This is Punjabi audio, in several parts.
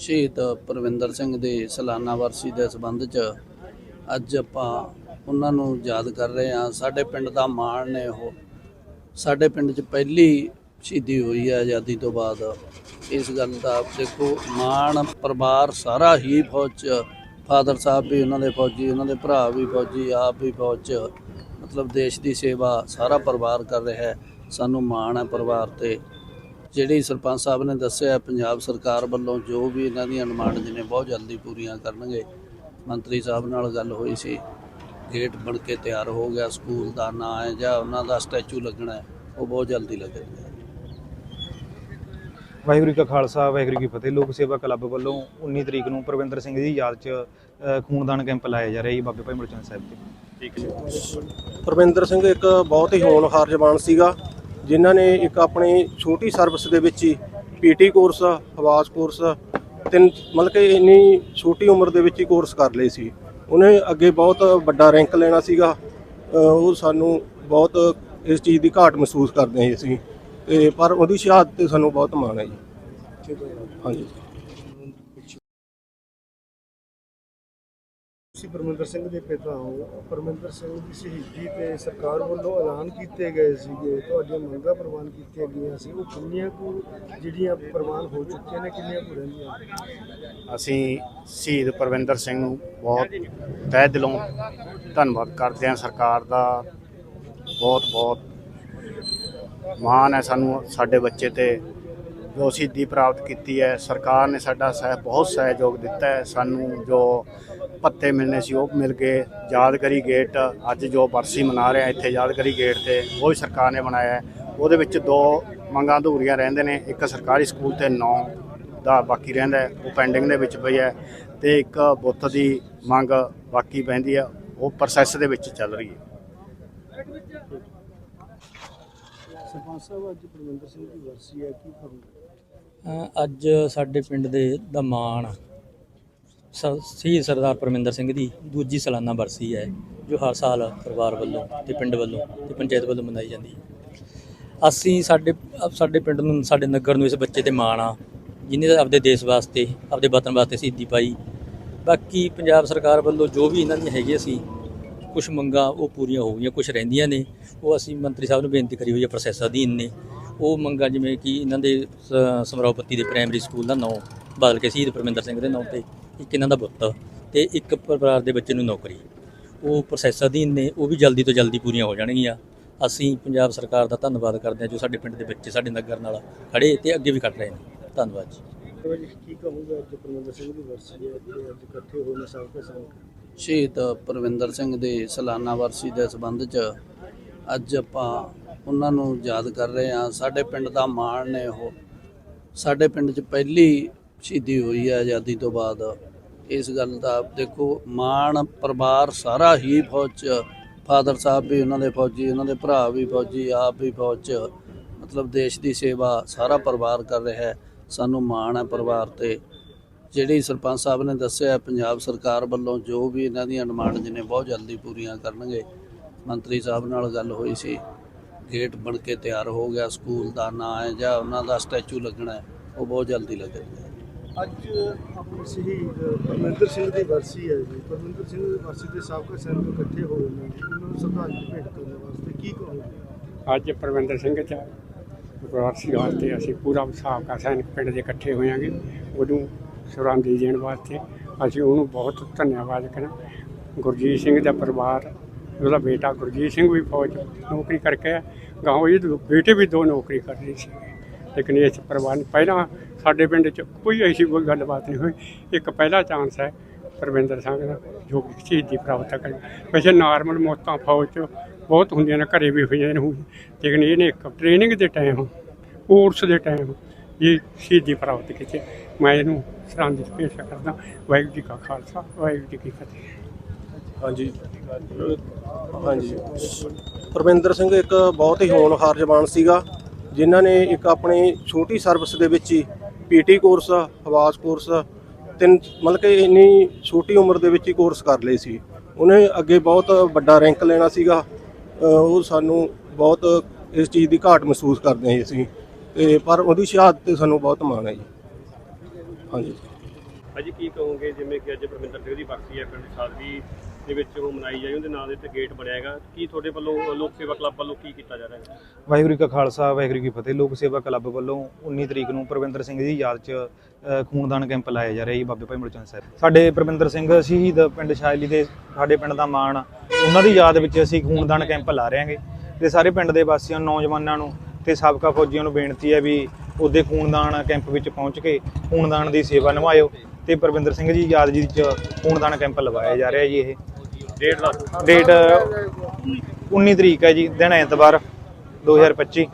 ਸ਼ਹੀਦ ਪਰਵਿੰਦਰ ਸਿੰਘ ਦੀ ਸਾਲਾਨਾ ਵਰਸੀ ਦੇ ਸੰਬੰਧ 'ਚ ਅੱਜ ਆਪਾਂ ਉਹਨਾਂ ਨੂੰ ਯਾਦ ਕਰ ਰਹੇ ਹਾਂ। ਸਾਡੇ ਪਿੰਡ ਦਾ ਮਾਣ ਨੇ ਉਹ। ਸਾਡੇ ਪਿੰਡ 'ਚ ਪਹਿਲੀ ਸ਼ਹੀਦੀ ਹੋਈ ਹੈ ਆਜ਼ਾਦੀ ਤੋਂ ਬਾਅਦ। ਇਸ ਗੱਲ ਦਾ ਆਪ ਦੇਖੋ, ਮਾਣ ਪਰਿਵਾਰ ਸਾਰਾ ਹੀ ਫੌਜ 'ਚ, ਫਾਦਰ ਸਾਹਿਬ ਵੀ ਉਹਨਾਂ ਦੇ ਫੌਜੀ, ਉਹਨਾਂ ਦੇ ਭਰਾ ਵੀ ਫੌਜੀ, ਆਪ ਵੀ ਫੌਜ 'ਚ। ਮਤਲਬ ਦੇਸ਼ ਦੀ ਸੇਵਾ ਸਾਰਾ ਪਰਿਵਾਰ ਕਰ ਰਿਹਾ ਹੈ। ਸਾਨੂੰ ਮਾਣ ਹੈ ਪਰਿਵਾਰ ਤੇ। ਜਿਹੜੀ ਸਰਪੰਚ ਸਾਹਿਬ ਨੇ ਦੱਸਿਆ ਪੰਜਾਬ ਸਰਕਾਰ ਵੱਲੋਂ ਜੋ ਵੀ ਇਹਨਾਂ ਦੀਆਂ ਡਿਮਾਂਡ ਨੇ ਬਹੁਤ ਜਲਦੀ ਪੂਰੀਆਂ ਕਰਨਗੇ ਮੰਤਰੀ ਸਾਹਿਬ ਨਾਲ ਗੱਲ ਹੋਈ ਸੀ ਗੇਟ ਬਣ ਕੇ ਤਿਆਰ ਹੋ ਗਿਆ ਸਕੂਲ ਦਾ ਨਾਂ ਹੈ ਜਾਂ ਉਹਨਾਂ ਦਾ ਸਟੈਚੂ ਲੱਗਣਾ ਹੈ ਉਹ ਬਹੁਤ ਜਲਦੀ ਲੱਗੇਗਾ ਵਾਹਿਗੁਰੂ ਜੀ ਕਾ ਖਾਲਸਾ ਵਾਹਿਗੁਰੂ ਜੀ ਕੀ ਫਤਿਹ। ਲੋਕ ਸੇਵਾ ਕਲੱਬ ਵੱਲੋਂ 19 ਤਰੀਕ ਨੂੰ ਪ੍ਰਵਿੰਦਰ ਸਿੰਘ ਦੀ ਯਾਦ 'ਚ ਖੂਨਦਾਨ ਕੈਂਪ ਲਾਇਆ ਜਾ ਰਿਹਾ ਜੀ ਬਾਬੇ ਭਾਈ ਮੁਰਚੰਦ ਸਾਹਿਬ ਤੇ ਪਰਮਿੰਦਰ ਸਿੰਘ ਇੱਕ ਬਹੁਤ ਹੀ ਹੋਣਹਾਰ ਜਵਾਨ ਸੀਗਾ। ਜਿਨ੍ਹਾਂ ਨੇ ਇੱਕ ਆਪਣੀ ਛੋਟੀ ਸਰਵਿਸ ਦੇ ਵਿੱਚ ਹੀ ਪੀਟੀ ਕੋਰਸ ਹਵਾਸ ਕੋਰਸ ਤਿੰਨ ਮਤਲਬ ਕਿ ਇੰਨੀ ਛੋਟੀ ਉਮਰ ਦੇ ਵਿੱਚ ਹੀ ਕੋਰਸ ਕਰ ਲਏ ਸੀ। ਉਹਨੇ ਅੱਗੇ ਬਹੁਤ ਵੱਡਾ ਰੈਂਕ ਲੈਣਾ ਸੀਗਾ। ਉਹ ਸਾਨੂੰ ਬਹੁਤ ਇਸ ਚੀਜ਼ ਦੀ ਘਾਟ ਮਹਿਸੂਸ ਕਰਦੇ ਹਾਂ ਅਸੀਂ ਤੇ ਪਰ ਉਹਦੀ ਸ਼ਹਾਦਤ ਤੇ ਸਾਨੂੰ ਬਹੁਤ ਮਾਣ ਹੈ ਜੀ। ਹਾਂਜੀ। ਤੁਸੀਂ ਪਰਮਿੰਦਰ ਸਿੰਘ ਦੇ ਪਿਤਾ ਹੋ, ਪਰਮਿੰਦਰ ਸਿੰਘ ਦੀ ਸ਼ਹੀਦੀ ਤੇ ਸਰਕਾਰ ਵੱਲੋਂ ਐਲਾਨ ਕੀਤੇ ਗਏ ਸੀਗੇ, ਤੁਹਾਡੀਆਂ ਮੰਗਾਂ ਪ੍ਰਵਾਨ ਕੀਤੀਆਂ ਗਈਆਂ ਸੀ, ਉਹ ਕਿੰਨੀਆਂ ਕੁ ਜਿਹੜੀਆਂ ਪ੍ਰਵਾਨ ਹੋ ਚੁੱਕੀਆਂ ਨੇ, ਕਿੰਨੀਆਂ ਕੁ ਰਹਿੰਦੀਆਂ ਅਸੀਂ ਸ਼ਹੀਦ ਪਰਵਿੰਦਰ ਸਿੰਘ ਨੂੰ ਬਹੁਤ ਤਹਿ ਦਿਲੋਂ ਧੰਨਵਾਦ ਕਰਦੇ ਹਾਂ, ਸਰਕਾਰ ਦਾ ਬਹੁਤ ਬਹੁਤ ਮਾਣ ਹੈ ਸਾਨੂੰ, ਸਾਡੇ ਬੱਚੇ ਤੇ ਜੋ ਸ਼ਹੀਦੀ ਪ੍ਰਾਪਤ ਕੀਤੀ ਹੈ, ਸਰਕਾਰ ਨੇ ਸਾਡਾ ਸਹਿ, ਬਹੁਤ ਸਹਿਯੋਗ ਦਿੱਤਾ ਹੈ ਸਾਨੂੰ, ਜੋ ਭੱਤੇ ਮਿਲਨੇ ਸੀ ਉਹ ਮਿਲ ਗਏ। ਯਾਦਗਾਰੀ ਗੇਟ ਅੱਜ ਜੋ ਬਰਸੀ ਮਨਾ ਰਹੇ ਇੱਥੇ ਯਾਦਗਾਰੀ ਗੇਟ ਤੇ ਉਹ ਵੀ ਸਰਕਾਰ ਨੇ ਬਣਾਇਆ ਹੈ। ਉਹਦੇ ਵਿੱਚ ਦੋ ਮੰਗਾਂ ਅਧੂਰੀਆਂ ਰਹਿੰਦੇ ਨੇ ਇੱਕ ਸਰਕਾਰੀ ਸਕੂਲ ਤੇ 9 ਦਾ ਬਾਕੀ ਰਹਿੰਦਾ ਉਹ ਪੈਂਡਿੰਗ ਦੇ ਵਿੱਚ ਪਈ ਹੈ ਤੇ ਇੱਕ ਬੁੱਤ ਦੀ ਮੰਗ ਬਾਕੀ ਪੈਂਦੀ ਹੈ ਉਹ ਪ੍ਰੋਸੈਸ ਦੇ ਵਿੱਚ ਚੱਲ ਰਹੀ ਹੈ। ਸਰਪੰਚ ਸਾਹਿਬ ਅੱਜ ਪਰਮਿੰਦਰ ਸਿੰਘ ਦੀ ਵਰਸੀ ਹੈ ਕੀ ਕਰੂਗੇ? ਅੱਜ ਸਾਡੇ ਪਿੰਡ ਦੇ ਦਾ ਮਾਣ ਸ਼ਹੀਦ ਸਰਦਾਰ ਪਰਮਿੰਦਰ ਸਿੰਘ ਦੀ ਦੂਜੀ ਸਾਲਾਨਾ ਬਰਸੀ ਹੈ, ਜੋ ਹਰ ਸਾਲ ਪਰਿਵਾਰ ਵੱਲੋਂ ਤੇ ਪਿੰਡ ਵੱਲੋਂ ਤੇ ਪੰਚਾਇਤ ਵੱਲੋਂ ਮਨਾਈ ਜਾਂਦੀ ਹੈ। ਅਸੀਂ ਸਾਡੇ ਸਾਡੇ ਪਿੰਡ ਨੂੰ, ਸਾਡੇ ਨਗਰ ਨੂੰ ਇਸ ਬੱਚੇ ਤੇ ਮਾਣ ਆ ਜਿਹਨੇ ਆਪਦੇ ਦੇਸ਼ ਵਾਸਤੇ, ਆਪਦੇ ਵਤਨ ਵਾਸਤੇ ਸ਼ਹੀਦੀ ਪਾਈ। ਬਾਕੀ ਪੰਜਾਬ ਸਰਕਾਰ ਵੱਲੋਂ ਜੋ ਵੀ ਇਹਨਾਂ ਦੀਆਂ ਹੈਗੀਆਂ ਸੀ ਕੁਝ ਮੰਗਾਂ ਉਹ ਪੂਰੀਆਂ ਹੋ ਗਈਆਂ ਕੁਝ ਰਹਿੰਦੀਆਂ ਨੇ। ਉਹ ਅਸੀਂ ਮੰਤਰੀ ਸਾਹਿਬ ਨੂੰ ਬੇਨਤੀ ਕਰੀ ਹੋਈ ਹੈ, ਪ੍ਰੋਸੈਸ ਅਧੀਨ ਨੇ। ਉਹ ਮੰਗਾਂ ਜਿਵੇਂ ਕਿ ਇਹਨਾਂ ਦੇ ਸ- ਦੇ ਪ੍ਰਾਇਮਰੀ ਸਕੂਲ ਦਾ ਨਾਂ ਬਦਲ ਕੇ ਸ਼ਹੀਦ ਪਰਮਿੰਦਰ ਸਿੰਘ ਦੇ ਨਾਂ ਤੇ ਇੱਕ ਇਹਨਾਂ ਦਾ ਪੁੱਤ ਤੇ ਇੱਕ ਪਰਿਵਾਰ ਦੇ ਬੱਚੇ ਨੂੰ ਨੌਕਰੀ। ਉਹ ਪ੍ਰੋਸੈਸ ਅਧੀਨ ਨੇ, ਉਹ ਵੀ ਜਲਦੀ ਤੋਂ ਜਲਦੀ ਪੂਰੀਆਂ ਹੋ ਜਾਣਗੀਆਂ। ਅਸੀਂ ਪੰਜਾਬ ਸਰਕਾਰ ਦਾ ਧੰਨਵਾਦ ਕਰਦੇ ਹਾਂ ਜੋ ਸਾਡੇ ਪਿੰਡ ਦੇ ਬੱਚੇ ਸਾਡੇ ਨਗਰ ਨਾਲ ਖੜੇ ਤੇ ਅੱਗੇ ਵੀ ਖੜ ਰਹੇ ਨੇ। ਧੰਨਵਾਦ ਜੀ। ਅੱਜ ਕੀ ਕਹੋਗੇ ਅੱਜ ਪਰਮਿੰਦਰ ਸਿੰਘ ਦੀ ਵਰਸੀ ਹੈ ਅੱਜ ਇਕੱਠੇ ਹੋਏ ਨੇ ਸਭ ਕੇ ਸ਼ਹੀਦ ਪਰਵਿੰਦਰ ਸਿੰਘ ਦੀ ਸਾਲਾਨਾ ਵਰਸੀ ਦੇ ਸੰਬੰਧ 'ਚ ਅੱਜ ਆਪਾਂ ਉਹਨਾਂ ਨੂੰ ਯਾਦ ਕਰ ਰਹੇ ਹਾਂ। ਸਾਡੇ ਪਿੰਡ ਦਾ ਮਾਣ ਨੇ ਉਹ। ਸਾਡੇ ਪਿੰਡ 'ਚ ਪਹਿਲੀ ਸ਼ਹੀਦੀ ਹੋਈ ਹੈ ਆਜ਼ਾਦੀ ਤੋਂ ਬਾਅਦ। ਇਸ ਗੱਲ ਦਾ ਦੇਖੋ, ਮਾਣ ਪਰਿਵਾਰ ਸਾਰਾ ਹੀ ਫੌਜ 'ਚ ਫਾਦਰ ਸਾਹਿਬ ਵੀ ਉਹਨਾਂ ਦੇ ਫੌਜੀ, ਉਹਨਾਂ ਦੇ ਭਰਾ ਵੀ ਫੌਜੀ, ਆਪ ਵੀ ਫੌਜ 'ਚ ਮਤਲਬ ਦੇਸ਼ ਦੀ ਸੇਵਾ ਸਾਰਾ ਪਰਿਵਾਰ ਕਰ ਰਿਹਾ ਹੈ। ਸਾਨੂੰ ਮਾਣ ਹੈ ਪਰਿਵਾਰ ਤੇ। ਜਿਹੜੀ ਸਰਪੰਚ ਸਾਹਿਬ ਨੇ ਦੱਸਿਆ, ਪੰਜਾਬ ਸਰਕਾਰ ਵੱਲੋਂ ਜੋ ਵੀ ਇਹਨਾਂ ਦੀਆਂ ਡਿਮਾਂਡ ਨੇ, ਬਹੁਤ ਜਲਦੀ ਪੂਰੀਆਂ ਕਰਨਗੇ। ਮੰਤਰੀ ਸਾਹਿਬ ਨਾਲ ਗੱਲ ਹੋਈ ਸੀ। ਗੇਟ ਬਣ ਕੇ ਤਿਆਰ ਹੋ ਗਿਆ, ਸਕੂਲ ਦਾ ਨਾਂ ਹੈ ਜਾਂ ਉਹਨਾਂ ਦਾ ਸਟੈਚੂ ਲੱਗਣਾ ਹੈ, ਉਹ ਬਹੁਤ ਜਲਦੀ ਲੱਗੇਗਾ ਅੱਜ ਆਪਣੇ ਸ਼ਹੀਦ ਪਰਮਿੰਦਰ ਸਿੰਘ ਦੀ ਵਰਸੀ ਹੈ ਜੀ। ਪਰਮਿੰਦਰ ਸਿੰਘ ਦੀ ਵਰਸੀ ਤੇ ਸਾਬਕਾ ਸੈਨਿਕ ਇਕੱਠੇ ਹੋਏ ਨੇ ਜੀ, ਉਹਨਾਂ ਨੂੰ ਸ਼ਰਧਾਂਜਲੀ ਭੇਟ ਕਰਨ ਵਾਸਤੇ ਕੀ ਕਹੋਗੇ? ਅੱਜ ਪਰਵਿੰਦਰ ਸਿੰਘ ਚ ਵਾਰਸੀ ਵਾਸਤੇ ਅਸੀਂ ਪੂਰਾ ਸਾਬਕਾ ਸੈਨਿਕ ਪਿੰਡ ਦੇ ਇਕੱਠੇ ਹੋਇਆਂਗੇ ਉਹਨੂੰ ਸ਼ਰਧਾਂਜਲੀ ਦੇਣ ਵਾਸਤੇ ਅਸੀਂ ਉਹਨੂੰ ਬਹੁਤ ਧੰਨਵਾਦ ਕਰਾਂ। ਗੁਰਜੀਤ ਸਿੰਘ ਦਾ ਪਰਿਵਾਰ ਉਹਦਾ ਬੇਟਾ ਗੁਰਜੀਤ ਸਿੰਘ ਵੀ ਫੌਜ ਨੌਕਰੀ ਕਰਕੇ ਆ ਗਾਂ ਬੇਟੇ ਵੀ ਦੋ ਨੌਕਰੀ ਕਰ ਰਹੇ ਸੀ। ਲੇਕਿਨ ਇਸ ਪਰਿਵਾਰ ਪਹਿਲਾਂ ਸਾਡੇ ਪਿੰਡ 'ਚ ਕੋਈ ਐਸੀ ਕੋਈ ਗੱਲਬਾਤ ਨਹੀਂ ਹੋਈ। ਇੱਕ ਪਹਿਲਾ ਚਾਂਸ ਹੈ ਪਰਵਿੰਦਰ ਸਿੰਘ ਦਾ, ਜੋ ਕਿ ਸ਼ਹੀਦੀ ਪ੍ਰਾਪਤ ਕਰੀ ਵੈਸੇ ਨਾਰਮਲ ਮੌਤਾਂ ਫੌਜ 'ਚ ਬਹੁਤ ਹੁੰਦੀਆਂ ਨੇ, ਘਰੇ ਵੀ ਹੋਈਆਂ ਨੇ। ਲੇਕਿਨ ਇਹਨੇ ਇੱਕ ਟ੍ਰੇਨਿੰਗ ਦੇ ਟਾਈਮ ਕੋਰਸ ਦੇ ਟਾਈਮ ਇਹ ਸ਼ਹੀਦੀ ਪ੍ਰਾਪਤ ਕੀਤੀ। ਮੈਂ ਇਹਨੂੰ ਸ਼ਰਧਾਂਜਲੀ ਪੇਸ਼ ਕਰਦਾ। ਵਾਹਿਗੁਰੂ ਜੀ ਕਾ ਖਾਲਸਾ, ਵਾਹਿਗੁਰੂ ਜੀ ਕੀ ਫਤਿਹ। ਹਾਂਜੀ। ਅਹ ਹਾਂਜੀ। ਪਰਮਿੰਦਰ ਸਿੰਘ ਇੱਕ ਬਹੁਤ ਹੀ ਹੋਣਹਾਰ ਜਵਾਨ ਸੀਗਾ। ਜਿਨ੍ਹਾਂ ਨੇ ਇੱਕ ਆਪਣੀ ਛੋਟੀ ਸਰਵਿਸ ਦੇ ਵਿੱਚ ਹੀ ਪੀਟੀ ਕੋਰਸ ਹਵਾਸ ਕੋਰਸ ਤਿੰਨ ਮਤਲਬ ਕਿ ਇੰਨੀ ਛੋਟੀ ਉਮਰ ਦੇ ਵਿੱਚ ਹੀ ਕੋਰਸ ਕਰ ਲਏ ਸੀ। ਉਹਨੇ ਅੱਗੇ ਬਹੁਤ ਵੱਡਾ ਰੈਂਕ ਲੈਣਾ ਸੀਗਾ। ਉਹ ਸਾਨੂੰ ਬਹੁਤ ਇਸ ਚੀਜ਼ ਦੀ ਘਾਟ ਮਹਿਸੂਸ ਕਰਦੇ ਹਾਂ ਅਸੀਂ ਤੇ ਪਰ ਉਹਦੀ ਸ਼ਹਾਦਤ ਤੇ ਸਾਨੂੰ ਬਹੁਤ ਮਾਣ ਹੈ ਜੀ। ਹਾਂਜੀ। ਅੱਜ ਕੀ ਕਹੋਗੇ? ਜਿਵੇਂ ਕਿ ਅੱਜ ਪਰਮਿੰਦਰ ਸਿੰਘ ਦੀ ਬਰਸੀ ਹੈ ਪਿੰਡ ਸਾਦਰੀ ਦੇ ਵਿੱਚ ਉਹ ਮਨਾਈ ਜਾਈ ਉਹਦੇ ਨਾਂ ਦੇ ਤੇ ਗੇਟ ਬਣਿਆ ਹੈਗਾ। ਕੀ ਤੁਹਾਡੇ ਵੱਲੋਂ ਲੋਕ ਸੇਵਾ ਕਲੱਬ ਵੱਲੋਂ ਕੀ ਕੀਤਾ ਜਾ ਰਿਹਾ ਹੈ? ਵਾਹਿਗੁਰੂ ਕਾ ਖਾਲਸਾ ਵਾਹਿਗੁਰੂ ਕੀ ਫਤਿਹ। ਲੋਕ ਸੇਵਾ ਕਲੱਬ ਵੱਲੋਂ 19 ਤਰੀਕ ਨੂੰ ਪਰਵਿੰਦਰ ਸਿੰਘ ਦੀ ਯਾਦ 'ਚ ਅ, ਖੂਨਦਾਨ ਕੈਂਪ ਲਾਇਆ ਜਾ ਰਿਹਾ ਜੀ ਬਾਬੇ ਭਾਈ ਮੁਰਚੰਦ ਸਾਹਿਬ। ਸਾਡੇ ਪ੍ਰਵਿੰਦਰ ਸਿੰਘ ਸ਼ਹੀਦ ਪਿੰਡ ਸ਼ਾਇਲੀ ਦੇ ਸਾਡੇ ਪਿੰਡ ਦਾ ਮਾਣ ਆ। ਉਹਨਾਂ ਦੀ ਯਾਦ ਵਿੱਚ ਅਸੀਂ ਖੂਨਦਾਨ ਕੈਂਪ ਲਾ ਰਹੇ ਹਾਂਗੇ। ਤੇ ਸਾਰੇ ਪਿੰਡ ਦੇ ਵਾਸੀਆਂ ਨੌਜਵਾਨਾਂ ਨੂੰ ਤੇ ਸਾਬਕਾ ਫੌਜੀਆਂ ਨੂੰ ਬੇਨਤੀ ਹੈ ਵੀ ਉਹਦੇ ਖੂਨਦਾਨ ਕੈਂਪ ਵਿੱਚ ਪਹੁੰਚ ਕੇ ਖੂਨਦਾਨ ਦੀ ਸੇਵਾ ਨਿਭਾਇਓ। ਤੇ ਪ੍ਰਵਿੰਦਰ ਸਿੰਘ ਜੀ ਯਾਦ ਜੀ 'ਚ ਖੂਨਦਾਨ ਕੈਂਪ ਲਵਾਇਆ ਜਾ ਰਿਹਾ ਜੀ ਇਹ। ਡੇਢ ਲੱਖ। ਡੇਟ 19 ਤਰੀਕ ਹੈ ਜੀ ਦਿਨ ਐਤਵਾਰ 2025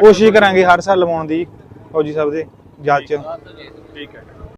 ਕੋਸ਼ਿਸ਼ ਕਰਾਂਗੇ ਹਰ ਸਾਲ ਲਵਾਉਣ ਦੀ ਫੌਜੀ ਸਾਹਿਬ ਦੇ ਯਾਦ 'ਚ। ਠੀਕ ਹੈ।